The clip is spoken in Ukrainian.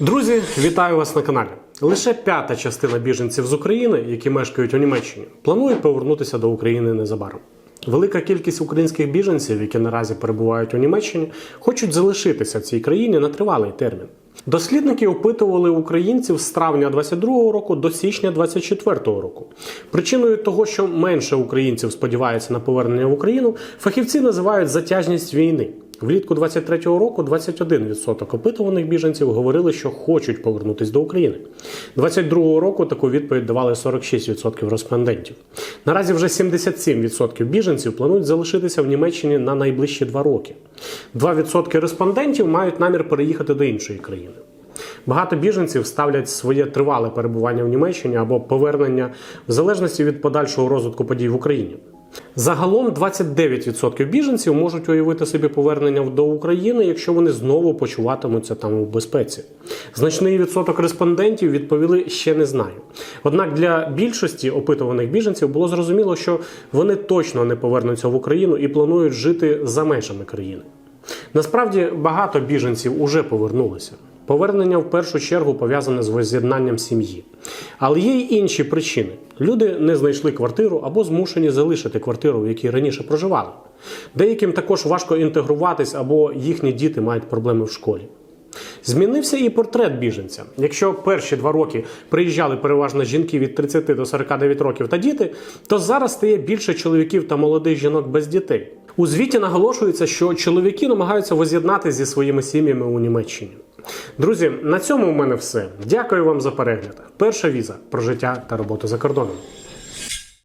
Друзі, вітаю вас на каналі. Лише п'ята частина біженців з України, які мешкають у Німеччині, планують повернутися до України незабаром. Велика кількість українських біженців, які наразі перебувають у Німеччині, хочуть залишитися в цій країні на тривалий термін. Дослідники опитували українців з травня 22-го року до січня 24-го року. Причиною того, що менше українців сподіваються на повернення в Україну, фахівці називають затяжність війни. Влітку 23-го року 21% опитуваних біженців говорили, що хочуть повернутися до України. 22-го року таку відповідь давали 46% респондентів. Наразі вже 77% біженців планують залишитися в Німеччині на найближчі два роки. 2% респондентів мають намір переїхати до іншої країни. Багато біженців ставлять своє тривале перебування в Німеччині або повернення в залежності від подальшого розвитку подій в Україні. Загалом 29% біженців можуть уявити собі повернення до України, якщо вони знову почуватимуться там у безпеці. Значний відсоток респондентів відповіли ще не знаю. Однак для більшості опитуваних біженців було зрозуміло, що вони точно не повернуться в Україну і планують жити за межами країни. Насправді багато біженців уже повернулися. Повернення в першу чергу пов'язане з воз'єднанням сім'ї. Але є й інші причини: люди не знайшли квартиру або змушені залишити квартиру, в якій раніше проживали. Деяким також важко інтегруватись або їхні діти мають проблеми в школі. Змінився і портрет біженця. Якщо перші два роки приїжджали переважно жінки від 30 до 49 років та діти, то зараз стає більше чоловіків та молодих жінок без дітей. У звіті наголошується, що чоловіки намагаються воз'єднати зі своїми сім'ями у Німеччині. Друзі, на цьому у мене все. Дякую вам за перегляд. Перша віза про життя та роботу за кордоном.